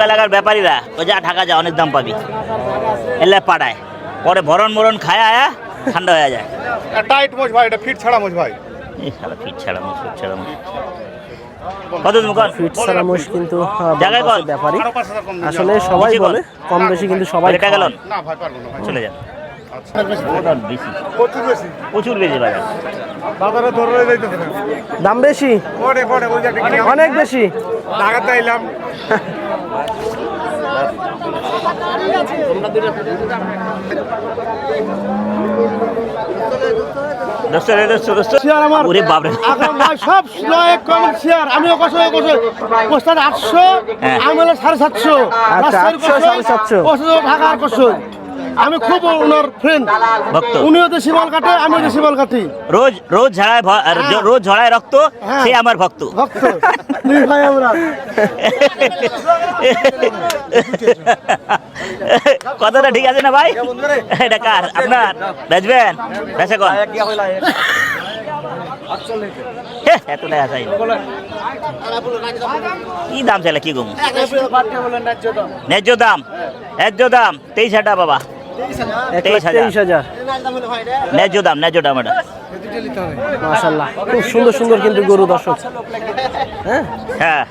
এলাকার ব্যাপারীরা ওই যা ঢাকা যা অনেক দাম পাবি। এলে পাড়ায়। পরে ভরণ মরণ খায় আয়া ঠান্ডা হয়ে যায়। টাইট মোজ ভাই এটা ফিট ছাড়া মোজ ভাই। এই শালা ফিট ছাড়া মুখ ফিট ছাড়া মুখ কত তুমি কর? ফিট সারা মোষ কিন্তু আহ, জায়গায় কর। ব্যাপারী। আসলে সবাই বলে কম বেশি কিন্তু সবাই এটা গেল না ভাই পারব না চলে যান। আচ্ছা। প্রচুর বেশি। বাজার। বাজারে ধরে যাইতেছে। দাম বেশি? অনেক বেশি? ঢাকাতে আইলাম। আটশো হ্যাঁ। আমি হলো সাড়ে সাতশো। আচ্ছা, রাজশাহীর 800, কষই, 750 কষে ঢাকার কষই আমি খুব ওনার ফ্রেন্ড ভক্ত। উনিও তো শিবল কাটে আমিও তো শিবল কাটি। রোজ রোজ ঝাড়ায় জ- রোজ ঝড়ায় রক্ত হ্যাঁ। সে আমার ভক্ত। ভক্ত। দুই ভাই আমরা। কথাটা ঠিক আছে না ভাই? এটা কার? আপনার? বেচবেন? বেচে কন? কি দাম চাইলে কি গুম? ন্যায্য দাম। ন্যায্য দাম তেইশ হাজার বাবা তেইশ হাজার। ন্যায্য দাম ন্যায্য দাম এটা। মাশাল্লাহ খুব সুন্দর সুন্দর কিন্তু গরু দর্শক। হ্যাঁ? হ্যাঁ।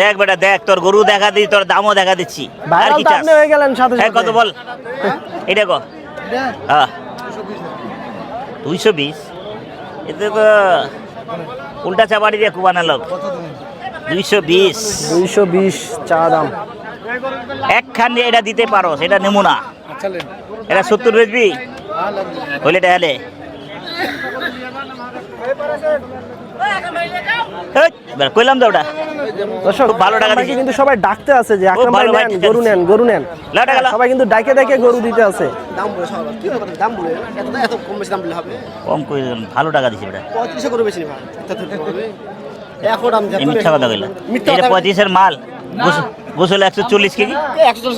দেখ বেটা দেখ তোর গরু দেখা দিই তোর দামও দেখা দিচ্ছি। আর কি চাস? হয়ে গেলেন সাথে হ্যাঁ কত বল? এটা কো হ্যাঁ। দুইশো বিশ। এতে তো উল্টা চাপাড়ি দিয়ে কুবানা লোক। দুইশো বিশ। দুইশো বিশ চা দাম। একখান দিয়ে এটা দিতে পারো সেটা নেমু না। এটা সত্তর বেচবি হইলে এটা হেলে কইলাম তো ওটা। ভালো টাকা আপনাকে কিন্তু সবাই ডাকতে আছে যে ভালো ভাই নেন গরু নেন গরু। সবাই কিন্তু ডাকে ডাকে গরু দিতে আছে। দাম বলে সব কি হবে দাম বলে? এত এত কম বেশি দাম বলে হবে? কম করে ভালো টাকা দিছে বেটা পঁয়ত্রিশে করে বেশি নেবা। এত তো হবে এখন দাম এই মিথ্যা কথা কইলা। এটা কথা- পঁয়ত্রিশের মাল। গোসল একশো চল্লিশ কেজি? একশো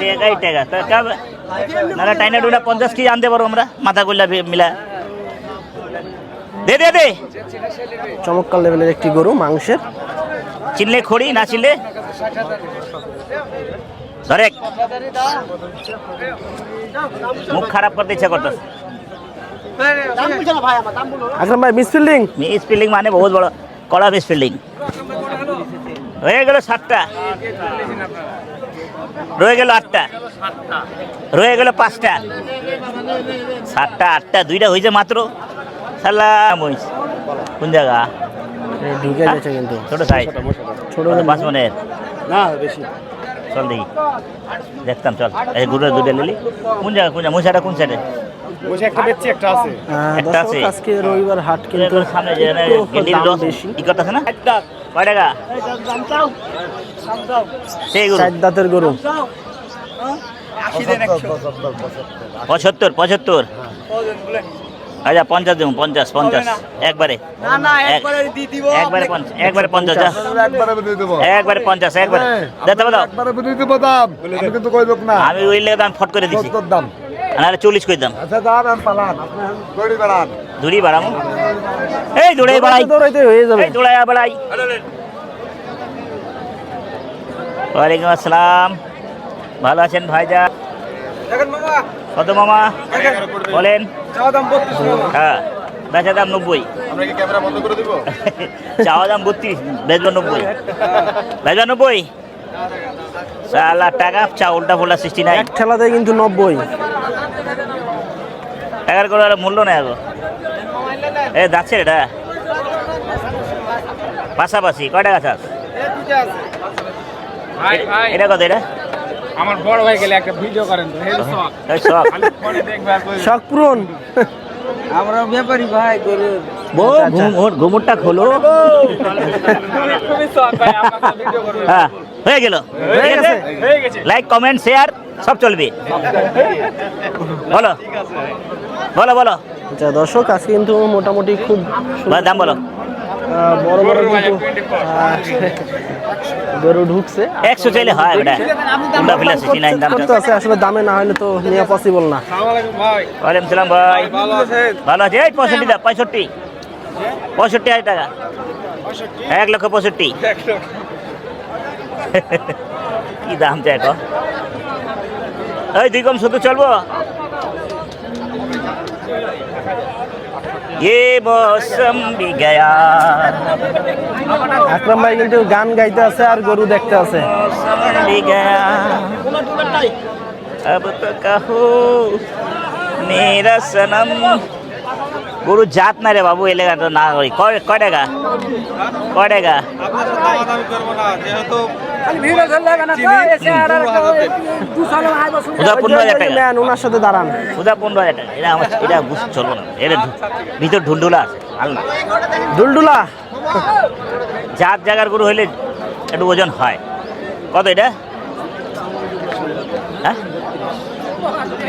টেকাই টেকা নাহলে টাইনা ডুনা পঞ্চাশ কেজি আনতে পারো আমরা মাথা গুলা মিলা। দে দে দে। চমৎকার লেভেলের একটি গরু মাংসের। চিনলে খড়ি না চিনলে? ধরে। মুখ খারাপ করতে ইচ্ছা করতেছে। দাম বলছে না ভাই আমার দাম বলো আকরাম ভাই মিসফিল্ডিং মিস ফিল্ডিং মানে বহুত বড় কড়া মিস ফিল্ডিং হয়ে গেল সাতটা। রয়ে গেল আটটা। রয়ে গেল পাঁচটা। সাতটা আটটা দুইটা হয়েছে মাত্র। হয়েছে কোন জায়গা? ঢুকে গেছে কিন্তু। ছোট সাইজ। ছোট পাঁচ মনের। না বেশি। চল দেখি। দেখতাম চল। এই গুড়ের দুটো নিলি। কোন জায়গা কোন জায়গা? মুসাটা কোন সাইডে একটা আছে। একটা আছে। রবিবার হাট কিন্তু সামনে যে ই করতেছে না? কয় টাকা? চার দাঁতের গরু। পঁচাত্তর পঁচাত্তর। আচ্ছা পঞ্চাশ দেবো পঞ্চাশ পঞ্চাশ। একবারে। একবারে পঞ্চাশ একবারে পঞ্চাশ একবারে দিয়ে দেবো। একবারে পঞ্চাশ একবারে। পাবো একবারে দিয়ে দেবো দাম। আমি কিন্তু কই লোক না। আমি ওই লেগে দাম ফট করে দিচ্ছি দাম। নাহলে চল্লিশ করে দাম আচ্ছা দাম আমি পালান। গড়ি বেড়ান। দূরি বাড়াবো? এই দৌড়ে বাড়াই। দৌড়াইতে হয়ে যাবে। দৌড়াই বাড়াই ওয়ালাইকুম আসসালাম। ভালো আছেন ভাইজা কত মামা? বলেন। হ্যাঁ বেচা দাম নব্বই। আমরা কি ক্যামেরা বন্ধ করে দিব? চাওয়া দাম বত্রিশ বেচবো নব্বই। বেচবো নব্বই? চার লাখ টাকা চা উল্টা ফুল্টা সিক্সটি নাইন এক ঠেলাতে কিন্তু নব্বই। টাকার করে আর মূল্য নেই আগো এ যাচ্ছে এটা পাশাপাশি কয় টাকা চাস ভাই ভাই। এটা কত এটা? আমার বড় ভাই গেলে একটা ভিডিও করেন তো শখ। পূরণ। আমরা ব্যাপারী ভাই গরুর বউ ঘুমুর ঘুমুরটা খোলো। হ্যাঁ হয়ে গেল। ঠিক আছে হয়ে গেছে। লাইক কমেন্ট শেয়ার সব চলবে। বলো। বলো বলো। আচ্ছা দর্শক আজকে কিন্তু মোটামুটি খুব ভাই দাম বলো। বড় বড় কিন্তু গরু ঢুকছে। একশো চাইলে হয় দাম। করতে আছে? আসলে দামে না হলে তো নেওয়া পসিবল না। ভাই ওয়ালাইকুম সালাম ভাই। ভালো আছে এই পঁয়ষট্টি দা পঁয়ষট্টি। পঁয়ষট্টি হাজার টাকা এক লক্ষ পঁয়ষট্টি কি দাম চাই কো এই দুই কম শুধু চলবো ये मौसम भी गया আকরাম ভাই কিন্তু গান গাইতে আছে আর গরু দেখতে আছে मौसम भी गया अब तो कहो मेरा सनम গরু জাত না রে বাবু এলাকা তো না ওই কয় টাকা? কয় টাকা? ওটা পনেরো হাজার টাকা। ওনার সাথে দাঁড়ান ওটা পনেরো হাজার টাকা। এটা আমার এটা বুঝ চলবো না। এটা ভিতর ঢুলঢুলা আছে। জাত জায়গার গরু হইলে একটু ওজন হয়। কত এটা? হ্যাঁ?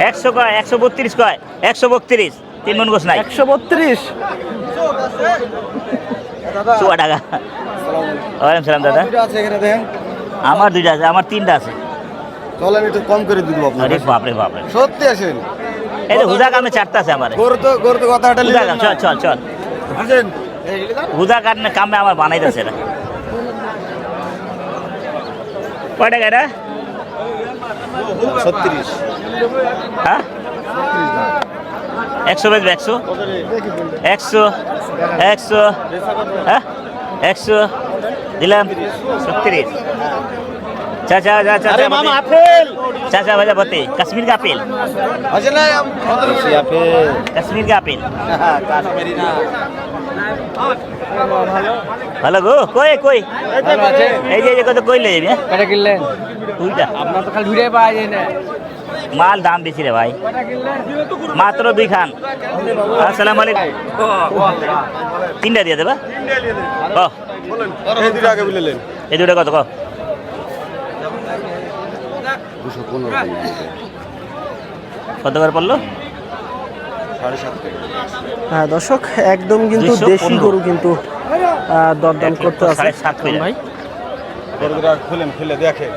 একশো কয় একশো বত্রিশ কয়? একশো বত্রিশ। তিন মন গোস নাই। একশো বত্রিশ। চুয়া টাকা। ওয়ালাইকুম সালাম দাদা। আমার দুইটা আছে আমার তিনটা আছে। চলেন একটু কম করে দিব আপনার বাপরে বাপরে। সত্যি আসেন। এই যে হুদা কামে চারটা আছে আমার। গরু তো গরু তো কথা কাম চল চল চল। বুঝছেন হুদা কাটনে কামে আমার বানাইতেছে এটা কয় টাকা এটা ছত্রিশ হ্যাঁ। একশো বাজবে একশো? একশো একশো হ্যাঁ? একশো দিলাম। ছত্রিশ। চাচা চাচা চাচা ভাজা বতে কাশ্মীর কা আপেল। কাশ্মীর কা আপেল। ভালো গো কই কই? এই যে কত কই লে যাবি হ্যাঁ? কটা কিনলেন? দুইটা। তো খালি ভিড়ে পাওয়া যায় না। মাল দাম বেশি রে ভাই। মাত্র দুই খান। আসসালামু আলাইকুম। তিনটা দিয়ে দেবা? এই দুটো আগে বুঝলেন এই দুটো কত কো? কত করে পড়ল? হ্যাঁ দর্শক একদম কিন্তু 215 দেশি গরু কিন্তু দরদাম করতে আছে। সাড়ে সাত আকরাম ভাই। খুলেন খুলে দেখে।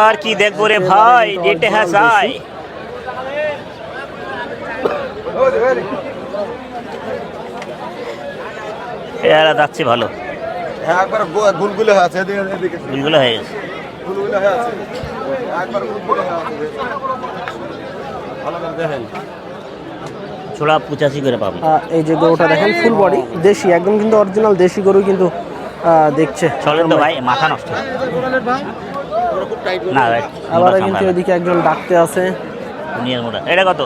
আর কি দেখব রে ভাই? যেতে হ্যাঁ সাই এরা যাচ্ছে ভালো। হ্যাঁ একবার গো- আছে এদিকে এদিকে। হয়ে গেছে। গুলগুলে হয়ে আছে একবার গুলগুলে হয়ে আছে ভালো করে দেখেন। ছোড়া পঁচাশি করে পাবে। এই যে গরুটা দেখেন ফুল বডি দেশি একদম কিন্তু অরিজিনাল দেশি গরু কিন্তু আহ, দেখছে। চলেন তো ভাই মাথা নষ্ট। না আবার কিন্তু এদিকে একজন ডাকতে আছে। মোটা। এটা কত?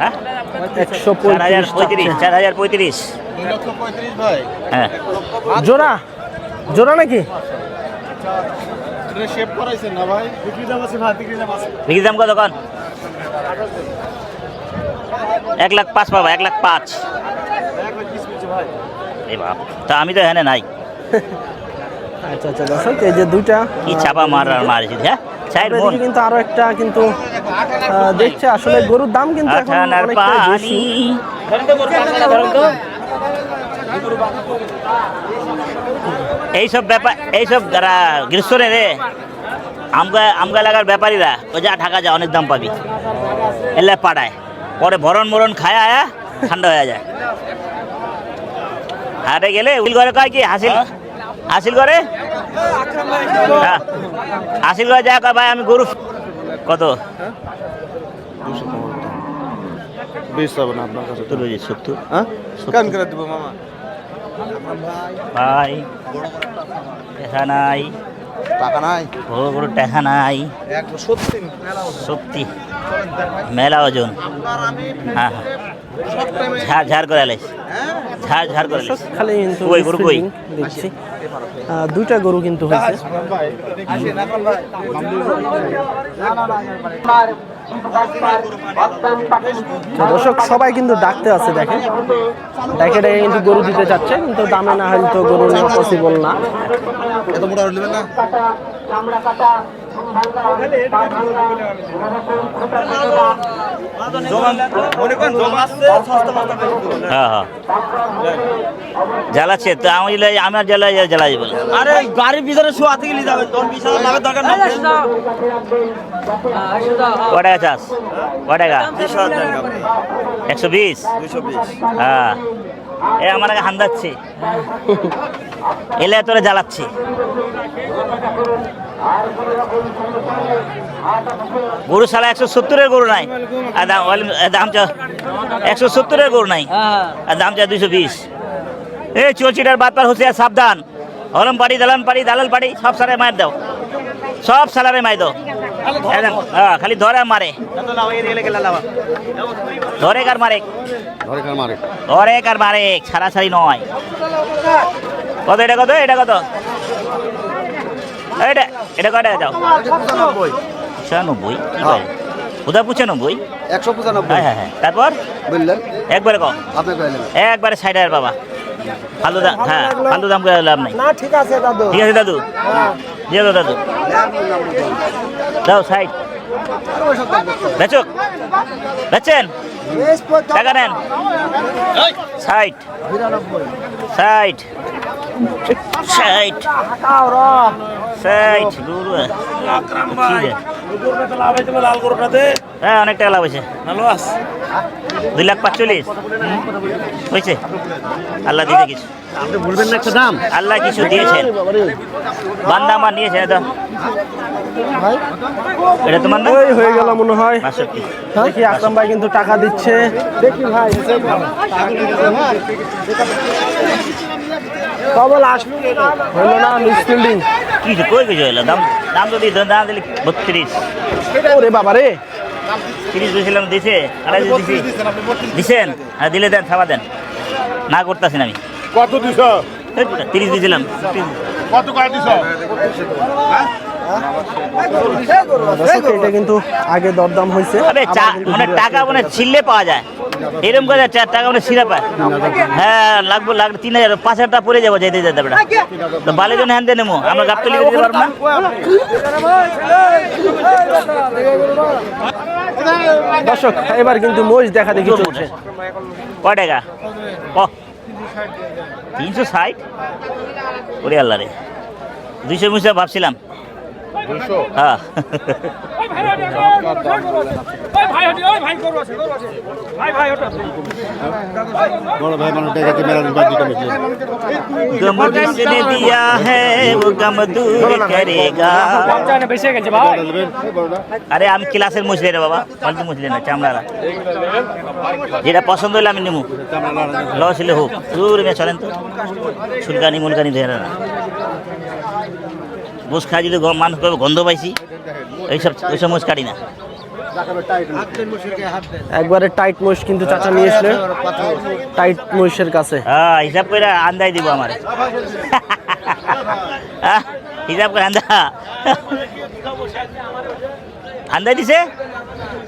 হ্যাঁ? একশো পঁয়ত্রিশ চার হাজার পঁয়ত্রিশ হ্যাঁ। জোড়া? জোড়া নাকি? বিক্রি দাম কত কন? এক লাখ পাঁচ পাবা এক লাখ পাঁচ। এই বাপ তা আমি তো এখানে নাই। আচ্ছা আচ্ছা দর্শক এই যে দুইটা কি চাপা মার আর মারিছি হ্যাঁ? চার মন কিন্তু আরও একটা কিন্তু দেখছে আসলে গরুর দাম কিন্তু এখন বেশি। এইসব ব্যাপার এইসব যারা গ্রীষ্মরে রে আমগা আমগা লাগার ব্যাপারীরা ও যা ঢাকা যা অনেক দাম পাবি। এলে পাড়ায়। পরে ভরণ মরণ খায় আয়া ঠান্ডা হয়ে যায়। হাটে গেলে উল ঘরে কয় কি হাসিল? হাসিল করে হ্যাঁ। হাসিল করে যা ভাই আমি গরু কত? বেশ হবে না আপনার কাছে। সত্তর হয়েছে সত্তর। হ্যাঁ? কান করে দিব মামা। ভাই টাকা নাই বড় বড় টাকা নাই সত্যি মেলা ওজন হ্যাঁ হ্যাঁ ঝাড় ঝাড় করে আলাইস ঝাড় ঝাড় করে খালি কই, গরু কই? দেখছি দুইটা গরু কিন্তু হয়েছে দর্শক, সবাই কিন্তু ডাকতে আছে, দেখেন। দেখে দেখে কিন্তু গরু দিতে চাচ্ছে কিন্তু দামে না হলে তো গরু নেওয়া পসিবল না। এত মোটা নেবেন না? জ্বালাচ্ছে তো আমি আমার জ্বালাই জ্বালাই বলে। আরে গাড়ির ভিতরে শোয়াতে গেলে যাবে তোর বিশ হাজার লাভের দরকার নেই। ক টাকা চাস? ক টাকা? দুশো হাজার টাকা। একশো বিশ? দুশো বিশ। হ্যাঁ। এ আমার আগে হান্দাচ্ছে। এলে তোরে জ্বালাচ্ছি। গরু সালা একশো সত্তরের গরু নাই। আর দাম দাম চা একশো সত্তরের গরু নাই। আর দাম চা দুশো বিশ। এ চলছিটার বাদ পার হুঁশিয়ার সাবধান। হলম পাড়ি দালান পাড়ি দালাল পাড়ি সব সারে মায়ের দাও। সব সালারে মাই দাও। একদম, হ্যাঁ খালি ধরে আর মারে। ধরে কার মারে? ধরে খার মারে? ধরে কার মারে? ছাড়াছাড়ি নয়। কত এটা কত এটা কত? এটা এটা কয় টাকা যাও পঁচানব্বই কি কোথায় পঁচানব্বই? একশো পঁচানব্বই। হ্যাঁ হ্যাঁ হ্যাঁ। তারপর? বুঝলেন? একবারে কম আপনি কইলেন একবারে ষাট হাজার বাবা। ফালতু দাম হ্যাঁ ফালতু দাম করে লাভ নাই। না ঠিক আছে দাদু। ঠিক আছে দাদু। দিয়ে দাও দাদু। দাও ষাট বেচুক। বেচেন। টাকা নেন। ষাট ষাট ষাট হ্যাঁ অনেক টাকা লাভ হয়েছে। দুই লাখ পাঁচচল্লিশ। হয়েছে। আল্লাহ দিতে কিছু। আপনি বলবেন না একটা দাম আল্লাহ কিছু দিয়েছেন। বান্দা আমার নিয়েছে এটা এটা তোমার না? ওই হয়ে গেল মনে হয়। বাষট্টি। দেখি আকরাম ভাই কিন্তু টাকা দিচ্ছে। দেখি ভাই কবল আসলো হইল না মিসফিল্ডিং কি কই কিছু হলো দাম দাম তো দিয়ে দাম দিলে বত্রিশ। ওরে বাবা রে। তিরিশ দিয়েছিলাম দিছে। আড়াই দিছি। দিছেন? হ্যাঁ দিলে দেন থাবা দেন। না করতেছি না আমি। কত দিছ? তিরিশ দিয়েছিলাম। কত কয় দিছ? দর্শক, এটা কিন্তু আগে দরদাম হয়েছে। আরে চা মানে টাকা মানে ছিললে পাওয়া যায়। এরকম করে চার টাকা মানে পায়। হ্যাঁ লাগবে লাগবে তিন হাজার পাঁচ হাজার টাকা যাব যেতে যেতে বেটা। তো নেব। আমরা দিতে পারব না। দর্শক এবার কিন্তু মহিষ দেখা দেখি চলছে। কয় টাকা? তিনশো ষাট? ওরে আল্লাহ রে। দুইশো মুশো ভাবছিলাম। হ্যাঁ বড় ভাই মানুষ দেখাতে মেলা দিন বাদ দিতে गम जिसने दिया है वो गम दूर करेगा আরে আমি ক্লাসের মুসলি রে বাবা ফালতু মুসলি না চামড়ারা যেটা পছন্দ হলে আমি নেবো লস হলে হোক দূর মে চলেন তো চুলকানি মুলকানি ধরে না মুস খাই যদি মানুষ করবে গন্ধ পাইছি এইসব ওইসব মুস কাটি না। একবারে টাইট মহিষ কিন্তু চাচা নিয়ে এসলে। টাইট মহিষের কাছে। হ্যাঁ হিসাব করে আন্দাই দিব আমার। হিসাব করে আন্দা। আন্দাই দিছে?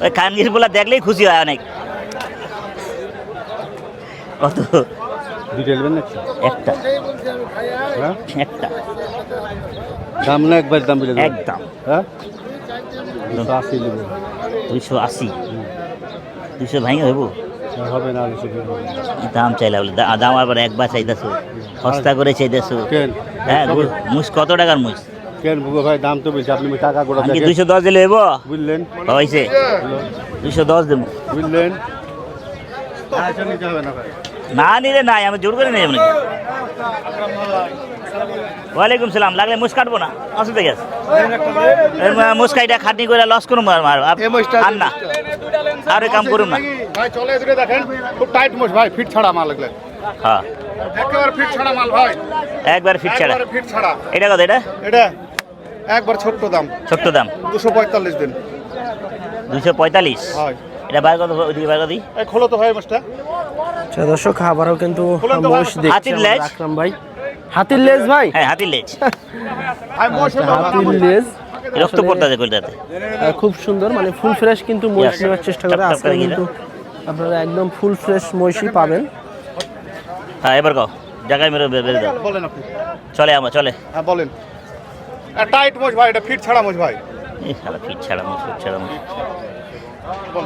ওই খানগির বলা দেখলেই খুশি হয় অনেক। কত? একটা। হ্যাঁ? একটা। দাম না একবার দাম বলে একদম। হ্যাঁ? দুশো আশি নেব দুইশো আশি। ভাঙে হইব? হবে না দাম চাইলা বলে দা- দাম আবার একবার চাইতেছো। সস্তা করে চাইতেছো। কেন? হ্যাঁ মুস কত টাকার মুস? কেন বুবো ভাই দাম তো বলছি আপনি টাকা গোড়া আমি দুইশো দশ দিলে হইব? বুঝলেন? হয়েছে দুইশো দশ দেবো। বুঝলেন? না ভাই। না নিলে নাই আমি জোর করে নিয়ে যাব নাকি? ওয়ালাইকুম সালাম লাগলে মুস কাটবো না। অসুবিধা গেছে মুসকাইটা খাটনি করে লস করুন আর না। আর কাম করুন না। ভাই চলে এদিকে দেখেন খুব টাইট মোষ ভাই ফিট ছাড়া মাল লাগলে হ্যাঁ। একেবারে ফিট ছাড়া মাল ভাই। একবার ফিট ছাড়া। ফিট ছাড়া। এটা কত এটা? এটা একবার ছোট্ট দাম। ছোট্ট দাম। দুশো পঁয়তাল্লিশ দিন। দুইশো পঁয়তাল্লিশ? হয়। এটা বাইর কত ওইদিকে বাইর কত এই খোলো তো ভাই মাছটা। আচ্ছা, দর্শক আবারও কিন্তু হাতির লেজ? ভাই। হাতির লেজ ভাই? হ্যাঁ হাতির লেজ। হাতির লেজ। রক্ত পড়তে আছে খুব সুন্দর মানে ফুল ফ্রেশ কিন্তু মহিষ. নেওয়ার চেষ্টা করে। আজকে গিয়ে কিন্তু আপনারা একদম ফুল ফ্রেশ মহিষই পাবেন। হ্যাঁ এবার কও জায়গায় মেরে বের বের দাও। বলেন আপনি। চলে আমার চলে। হ্যাঁ বলেন। টাইট মোষ ভাই এটা ফিট ছাড়া মোষ ভাই। এই শালা ফিট ছাড়া ফিট ছাড়া মুখ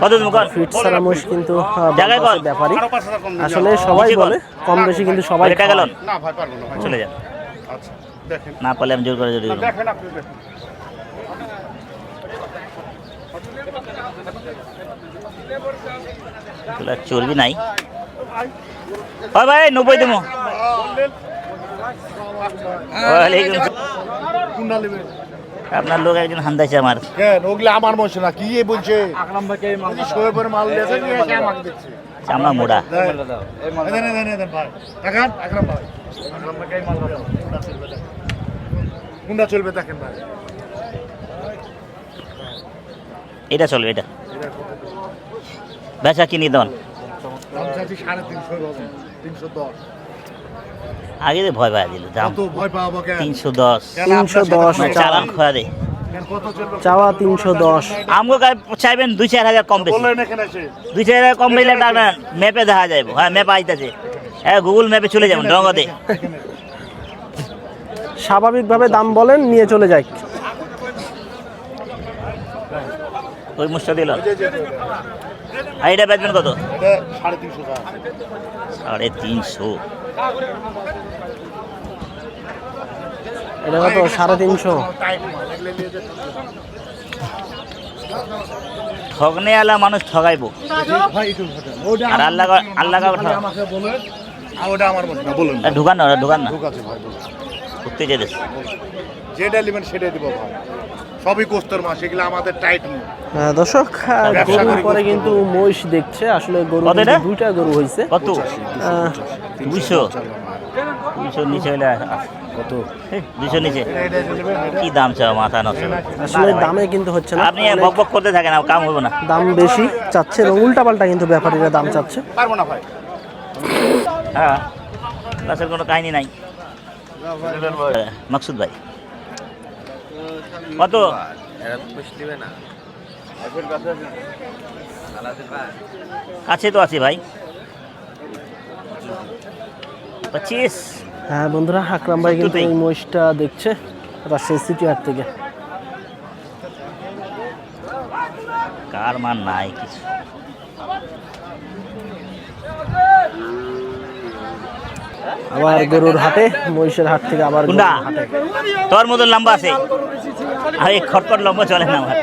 কত ফিট সারা মোষ কিন্তু আহ, জায়গায় বলতেছে কর। ব্যাপারী। আরও পাঁচ হাজার কম দিন আসলে সবাই বলে। কম বেশি কিন্তু সবাই এটা গেল। না ভাই পারব না চলে যান। আচ্ছা দেখেন। না পারলে আমি জোর করে জোর করব। দেখেন আপনি দেখেন। চর্বি নাই। হয় ভাই নব্বই দেবো। ওয়ালাইকুম আপনার লোক একজন হান্দাইছে আমার। কেন? ওগুলো আমার মশে না কি বলছে? আকরাম ভাই কে মাল শোয়ের পরে মাল দিয়েছে নিয়ে এসে আমাকে দিচ্ছে। চামড়া মোড়া। দেন দেন দেন দেন ভাই দেখেন আকরাম ভাই। আকরাম ভাই কে মাল কোনটা চলবে দেখেন। ভাই। এটা চলবে এটা। বেচা কিনি দন। দাম চাচ্ছি সাড়ে তিনশো বাবু তিনশো দশ। আগে যে ভয় পাই দিল দাম ভয় পাবো কেন? তিনশো দশ। তিনশো দশ? চালান খোয়া দে। কেন কত চাওয়া তিনশো দশ। আমগো চাইবেন দুই চার হাজার কম বেশি। দুই চার হাজার কম বেশি টাকা ম্যাপে দেখা যাইব। হ্যাঁ ম্যাপ আইতেছে। হ্যাঁ গুগল ম্যাপে চলে যাবেন রঙতে। স্বাভাবিকভাবে দাম বলেন নিয়ে চলে যাই। ওই মুসটা দিল। আর এটা বেচবেন কত? সাড়ে তিনশো সাড়ে তিনশো। এটা কত? সাড়ে তিনশো। ঠগনে আলা মানুষ ঠগাইবো। আর আল্লাহ আল্লাহ ঢুকান না ঢুকান না। ভাই যেতেছে যেটা নেবেন সেটাই দেবো সবই কোস্তর মাছ এগুলো আমাদের টাইট মাল দর্শক গরুর পরে কিন্তু মহিষ দেখছে আসলে গরু দুইটা গরু হয়েছে কত? দুইশো দুইশো নিচে হলে কত? দুইশো নিচে। কি দাম চাও মাথা নষ্ট আসলে দামে কিন্তু হচ্ছে না। আপনি বক বক করতে থাকেন আর কাম হবে না। দাম বেশি চাচ্ছে এবং উল্টাপাল্টা কিন্তু ব্যাপারীরা দাম চাচ্ছে। পারব না ভাই। হ্যাঁ কোনো কাহিনী নাই। হ্যাঁ, মাকসুদ ভাই। কত? কাছে তো আছে ভাই। পঁচিশ। হ্যাঁ বন্ধুরা আকরাম ভাই কিন্তু। এই মহিষটা দেখছে রাজশাহী সিটি হাট থেকে। কার মান নাই কিছু। আবার গরুর হাটে মহিষের হাট থেকে আবার হাটে। তোর মতো লম্বা আছে। আর এই খটখট লম্বা চলে না আমার।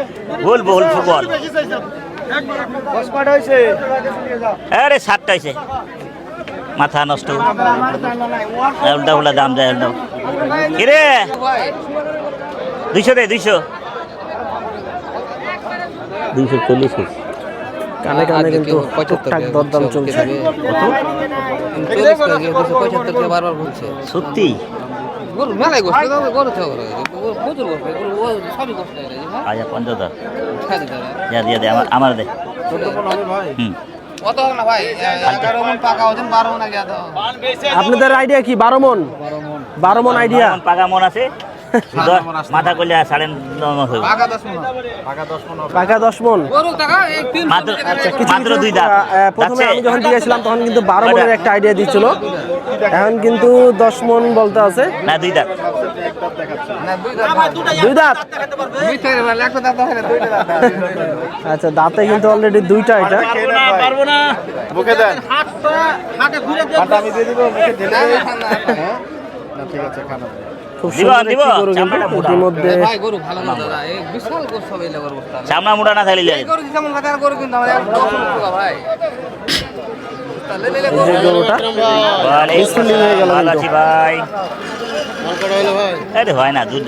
Ball ball football. আরে সাতটা হয়েছে মাথা নষ্ট। উল্টা উল্টা দাম যায় উল্টা কিরে? দুইশো দে দুইশো। দুইশো চল্লিশ কানে কানে কিন্তু টুকটাক দরদাম চলছে। বারবার বলছে। সত্যি? গরু মেলায় গোষ্ঠ গরু প্রচুর গোষ্ঠ সবই গোষ্ঠ আচ্ছা দে আমার আমার দে। হুম। মন মন আপনাদের আইডিয়া কি? বারো মন? বারো মন। আইডিয়া? পাকা মন আছে। মাথা করলে সাড়ে নয় হইব। পাকা দশ মন। মন মাত্র কিছু, দুই দাঁত। প্রথমে আমি যখন দিয়েছিলাম তখন কিন্তু বারো মনের একটা আইডিয়া দিচ্ছিল এখন কিন্তু দশ মন বলতে আছে। না দুই দাঁত। দুই দাঁত। আচ্ছা দাঁতে কিন্তু অলরেডি দুইটা এটা। মুখে দেন। হাতটা আমি দিয়ে দিব মুখে ঢেলে হ্যাঁ? না ঠিক আছে খানা খুব দিব, সুন্দর দিব, গরু কিন্তু ইতিমধ্যে ভাই গরু ভালো না দাদা এই বিশাল গরু সব এই গরু চামড়া মোটা না থাকলে এই গরু যেমন কথা গরু কিন্তু আমার এক দশ মন টাকা ভাই। তাহলে লেলে এই যে গরুটা। ওয়ালাইকুম হয়ে গেল ভালো আছি ভাই। মন করা হলো ভাই আরে হয় না দুধ